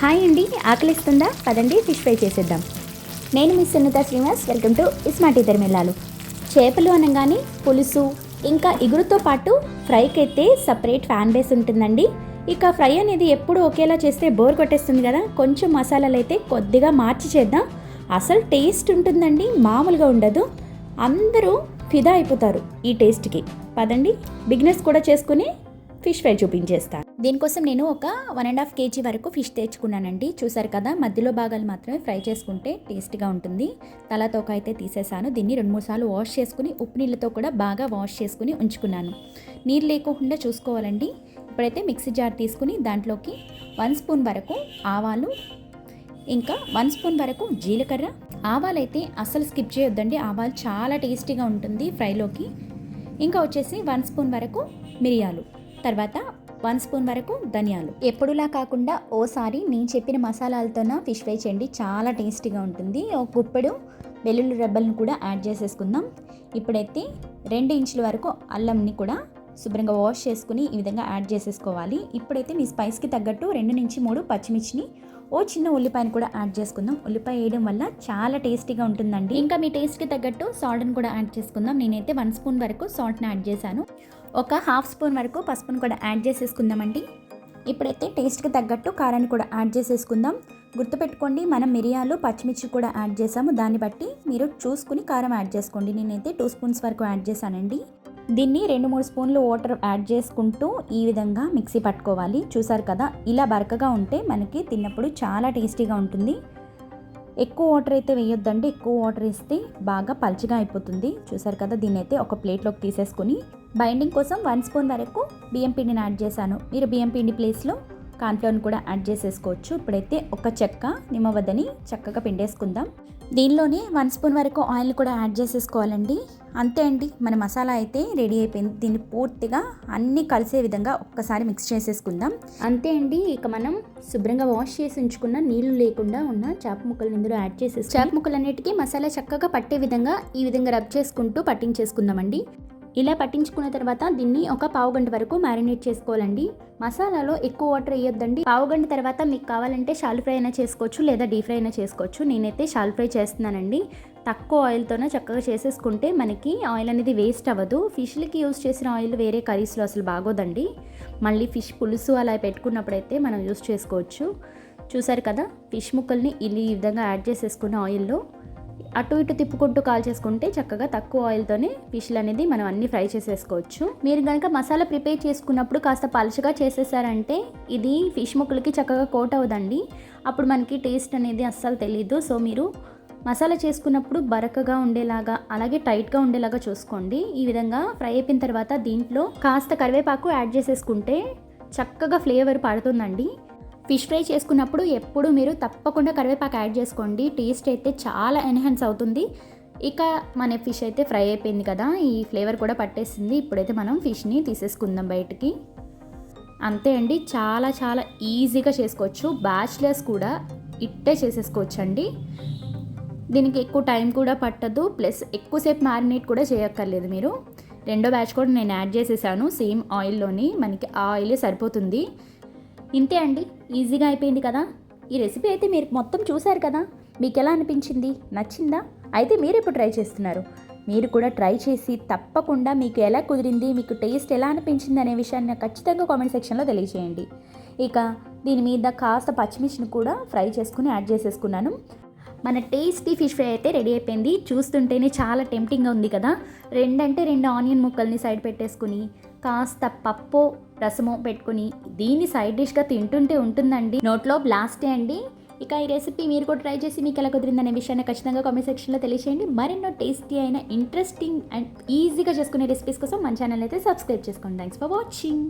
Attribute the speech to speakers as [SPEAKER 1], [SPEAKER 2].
[SPEAKER 1] Hi అండి ఆకలిస్తుందా? పదండి fish fry చేసేద్దాం. నేను మీ సునీత శ్రీనివాస్ వెల్కమ్ టు ఇస్మాటి తిరుమలాలు చేపలు అనగానే పులుసు ఇంకా ఇగురుతో పాటు ఫ్రైకి అయితే సపరేట్ ఫ్యాన్ బేస్ ఉంటుందండి. ఇక ఫ్రై అనేది ఎప్పుడు ఒకేలా చేస్తే బోర్ కొట్టేస్తుంది కదా? కొంచెం మసాలాలు అయితే కొద్దిగా మార్చి చేద్దాం. అసలు టేస్ట్ ఉంటుందండి మామూలుగా ఉండదు. అందరూ ఫిదా అయిపోతారు ఈ టేస్ట్కి. పదండి బిగ్నెస్ కూడా చేసుకుని ఫిష్ ఫ్రై చూపించేస్తాను దీనికోసం నేను ఒక వన్ అండ్ హాఫ్ కేజీ వరకు ఫిష్ తెచ్చుకున్నానండి. చూసారు కదా మధ్యలో భాగాలు మాత్రమే ఫ్రై చేసుకుంటే టేస్ట్గా ఉంటుంది. తలతోక అయితే తీసేసాను. దీన్ని రెండు మూడు సార్లు వాష్ చేసుకుని ఉప్పు నీళ్ళతో కూడా బాగా వాష్ చేసుకుని ఉంచుకున్నాను. నీరు లేకుండా చూసుకోవాలండి. ఇప్పుడైతే మిక్సీ జార్ తీసుకుని దాంట్లోకి వన్ స్పూన్ వరకు ఆవాలు ఇంకా వన్ స్పూన్ వరకు జీలకర్ర. ఆవాలైతే అస్సలు స్కిప్ చేయొద్దండి. ఆవాలు చాలా టేస్టీగా ఉంటుంది ఫ్రైలోకి. ఇంకా వచ్చేసి వన్ స్పూన్ వరకు మిరియాలు. తర్వాత వన్ స్పూన్ వరకు ధనియాలు. ఎప్పుడులా కాకుండా ఓసారి నేను చెప్పిన మసాలాలతోన ఫిష్ ఫ్రై చేయండి. చాలా టేస్టీగా ఉంటుంది. ఒక గుప్పెడు వెల్లుల్లి రెబ్బలను కూడా యాడ్ చేసేసుకుందాం. ఇప్పుడైతే రెండు ఇంచుల వరకు అల్లంని కూడా శుభ్రంగా వాష్ చేసుకుని ఈ విధంగా యాడ్ చేసేసుకోవాలి. ఇప్పుడైతే మీ స్పైస్కి తగ్గట్టు రెండు నుంచి మూడు పచ్చిమిర్చిని ఓ చిన్న ఉల్లిపాయను కూడా యాడ్ చేసుకుందాం. ఉల్లిపాయ వేయడం వల్ల చాలా టేస్టీగా ఉంటుందండి. ఇంకా మీ టేస్ట్కి తగ్గట్టు సాల్ట్ని కూడా యాడ్ చేసుకుందాం. నేనైతే వన్ స్పూన్ వరకు సాల్ట్ని యాడ్ చేశాను. ఒక హాఫ్ స్పూన్ వరకు పసుపును కూడా యాడ్ చేసేసుకుందామండి. ఇప్పుడైతే టేస్ట్కి తగ్గట్టు కారాన్ని కూడా యాడ్ చేసేసుకుందాం. గుర్తుపెట్టుకోండి మనం మిరియాలు పచ్చిమిర్చి కూడా యాడ్ చేసాము దాన్ని బట్టి మీరు చూసుకుని కారం యాడ్ చేసుకోండి. నేనైతే టూ స్పూన్స్ వరకు యాడ్ చేశానండి. దీన్ని రెండు మూడు స్పూన్లు వాటర్ యాడ్ చేసుకుంటూ ఈ విధంగా మిక్సీ పట్టుకోవాలి. చూసారు కదా ఇలా బరకగా ఉంటే మనకి తిన్నప్పుడు చాలా టేస్టీగా ఉంటుంది. ఎక్కువ వాటర్ అయితే వేయొద్దండి. ఎక్కువ వాటర్ వేస్తే బాగా పల్చగా అయిపోతుంది. చూసారు కదా దీన్ని అయితే ఒక ప్లేట్లోకి తీసేసుకుని బైండింగ్ కోసం వన్ స్పూన్ వరకు బియ్యం పిండిని యాడ్ చేశాను. మీరు బియ్యం పిండి ప్లేస్లో కార్న్ఫ్లవర్ని కూడా యాడ్ చేసేసుకోవచ్చు. ఇప్పుడైతే ఒక చెక్క నిమ్మవద్దని చక్కగా పిండేసుకుందాం. దీనిలోనే వన్ స్పూన్ వరకు ఆయిల్ కూడా యాడ్ చేసేసుకోవాలండి. అంతే అండి మన మసాలా అయితే రెడీ అయిపోయింది. దీన్ని పూర్తిగా అన్నీ కలిసే విధంగా ఒక్కసారి మిక్స్ చేసేసుకుందాం. అంతే అండి ఇక మనం శుభ్రంగా వాష్ చేసి ఉంచుకున్న నీళ్ళు లేకుండా ఉన్న చేప ముక్కలు ఇందులో యాడ్ చేసేసి చేప ముక్కలన్నిటికీ మసాలా చక్కగా పట్టే విధంగా ఈ విధంగా రబ్ చేసుకుంటూ పట్టించేసుకుందామండి. ఇలా పట్టించుకున్న తర్వాత దీన్ని ఒక పావు గంట వరకు మ్యారినేట్ చేసుకోవాలండి. మసాలాలో ఎక్కువ వాటర్ వేయొద్దండి. పావు గంట తర్వాత మీకు కావాలంటే షాల్ ఫ్రై అయినా చేసుకోవచ్చు లేదా డీప్ ఫ్రై అయినా చేసుకోవచ్చు. నేనైతే షాల్ ఫ్రై చేస్తున్నానండి. తక్కువ ఆయిల్తోనే చక్కగా చేసేసుకుంటే మనకి ఆయిల్ అనేది వేస్ట్ అవ్వదు. ఫిష్లకి యూస్ చేసిన ఆయిల్ వేరే కర్రీస్లో అసలు బాగోదండి. మళ్ళీ ఫిష్ పులుసు అలా పెట్టుకున్నప్పుడైతే మనం యూస్ చేసుకోవచ్చు. చూసారు కదా? ఫిష్ ముక్కల్ని ఇలా ఈ విధంగా యాడ్ చేసేసుకున్న ఆయిల్లో అటు ఇటు తిప్పుకుంటూ కాల్ చేసుకుంటే చక్కగా తక్కువ ఆయిల్తోనే ఫిష్లు అనేది మనం అన్ని ఫ్రై చేసేసుకోవచ్చు. మీరు కనుక మసాలా ప్రిపేర్ చేసుకున్నప్పుడు కాస్త పలుచగా చేసేసారంటే ఇది ఫిష్ ముక్కలకి చక్కగా కోట్ అవ్వదండి. అప్పుడు మనకి టేస్ట్ అనేది అస్సలు తెలియదు సో మీరు మసాలా చేసుకున్నప్పుడు బరకగా ఉండేలాగా అలాగే టైట్గా ఉండేలాగా చూసుకోండి. ఈ విధంగా ఫ్రై అయిపోయిన తర్వాత దీంట్లో కాస్త కరివేపాకు యాడ్ చేసేసుకుంటే చక్కగా ఫ్లేవర్ పడుతుందండి. ఫిష్ ఫ్రై చేసుకున్నప్పుడు ఎప్పుడు మీరు తప్పకుండా కరివేపాకు యాడ్ చేసుకోండి. టేస్ట్ అయితే చాలా ఎన్హాన్స్ అవుతుంది. ఇక మన ఫిష్ అయితే ఫ్రై అయిపోయింది కదా ఈ ఫ్లేవర్ కూడా పట్టేసింది. ఇప్పుడైతే మనం ఫిష్ని తీసేసుకుందాం బయటికి. అంతే అండి చాలా చాలా ఈజీగా చేసుకోవచ్చు. బ్యాచిలర్స్ కూడా ఇట్టే చేసేసుకోవచ్చు అండి దీనికి ఎక్కువ టైం కూడా పట్టదు ప్లస్ ఎక్కువసేపు మ్యారినేట్ కూడా చేయక్కర్లేదు మీరు. రెండో బ్యాచ్ కూడా నేను యాడ్ చేసేసాను సేమ్ ఆయిల్లోని. మనకి ఆ ఆయిలే సరిపోతుంది. ఇంతే అండి ఈజీగా అయిపోయింది కదా. ఈ రెసిపీ అయితే మీరు మొత్తం చూశారు కదా. మీకు ఎలా అనిపించింది? నచ్చిందా? అయితే మీరు ఇప్పుడు ట్రై చేస్తున్నారు. మీరు కూడా ట్రై చేసి తప్పకుండా మీకు ఎలా కుదిరింది మీకు టేస్ట్ ఎలా అనిపించింది అనే విషయాన్ని ఖచ్చితంగా కామెంట్ సెక్షన్లో తెలియజేయండి. ఇక దీని మీద కాస్త పచ్చిమిర్చిని కూడా ఫ్రై చేసుకుని యాడ్ చేసేసుకున్నాను. మన టేస్టీ ఫిష్ ఫ్రై అయితే రెడీ అయిపోయింది. చూస్తుంటేనే చాలా టెంప్టింగ్గా ఉంది కదా. రెండంటే రెండు ఆనియన్ ముక్కల్ని సైడ్ పెట్టేసుకుని కాస్త పప్పు రసము పెట్టుకుని దీన్ని సైడ్ డిష్గా తింటుంటే ఉంటుందండి. నోట్లో బ్లాస్టే అండి. ఇక ఈ రెసిపీ మీరు కూడా ట్రై చేసి మీకు ఎలా కుదిరిందనే విషయాన్ని ఖచ్చితంగా కామెంట్ సెక్షన్లో తెలియజేయండి మరెన్నో టేస్టీ అయిన ఇంట్రెస్టింగ్ అండ్ ఈజీగా చేసుకునే రెసిపీస్ కోసం మన ఛానల్ అయితే సబ్స్క్రైబ్ చేసుకోండి. Thanks for watching